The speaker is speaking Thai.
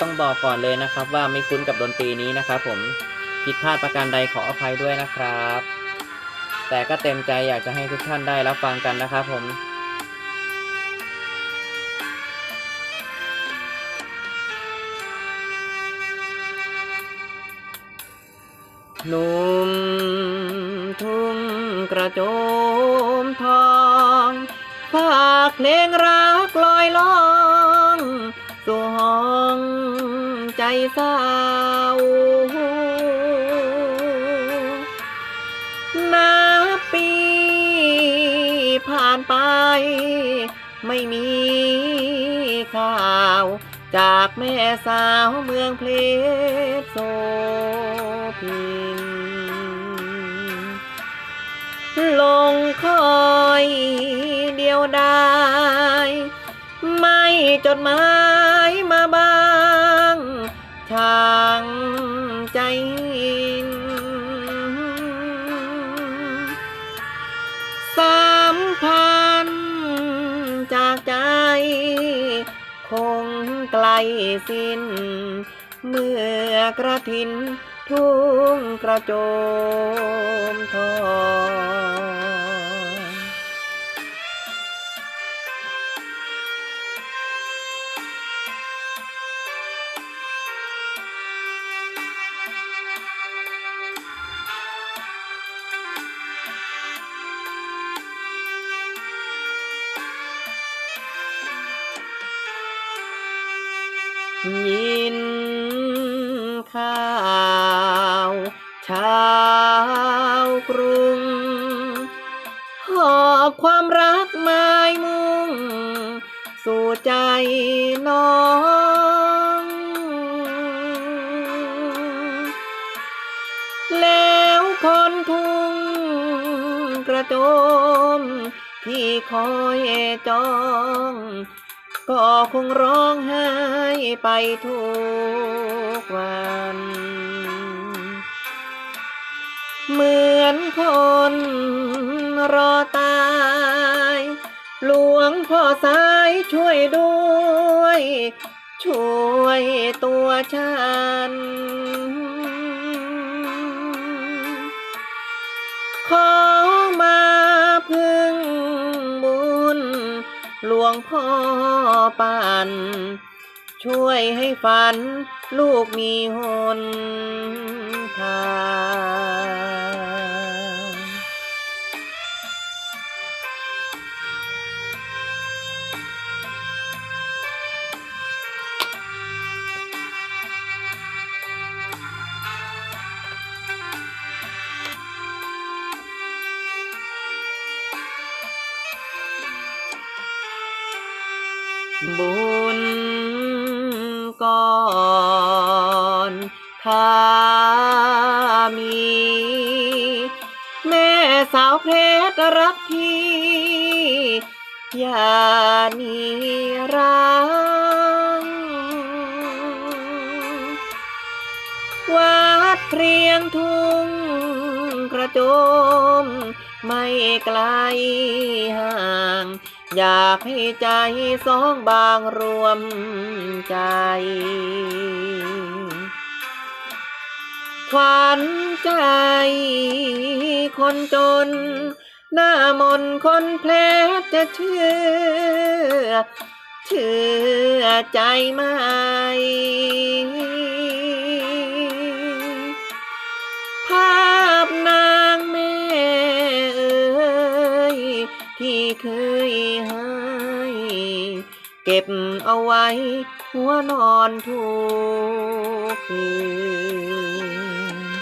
ต้องบอกก่อนเลยนะครับว่าไม่คุ้นกับดนตรีนี้นะครับผมผิดพลาดประการใดขออภัยด้วยนะครับ แต่ก็เต็มใจอยากจะให้ทุกท่านได้รับฟังกันนะครับผมหนุ่มทุ่งกระโจมทองฝากเพลงรักลอยลอง เศร้า นับปีผ่านไป ไม่มีข่าว จากแม่สาวเมืองเพลสโซพิน ลงคอยเดียวดาย ไม่จดหมายมาบ้าง สิ้น เมื่อกระถินทุ่งกระโจมทอง ยินข่าวชาวกรุง หอบความรักหมายมุ่ง สู่ใจน้อง แล้วคนทุ่งกระโจมที่คอยจ้อง ก็คงร้องไห้ไปทุกวัน เหมือนคนรอตาย หลวงพ่อสายช่วยด้วย ช่วยตัวฉัน หลวงพ่อปันช่วยให้ฝัน ลูกมีหนทาง บุญก่อนถ้ามี แม่สาวเพชรรักพี่ อย่าหนีรังวัดเพรียงทุ่งกระโจม ไม่ไกลห่าง อยากให้ใจสองบางรวมใจ ขวัญใจ คนจน หน้ามนคนแพลจะเชื่อ เชื่อใจไหม เคยให้ เก็บเอาไว้ หัวนอนทุกคืน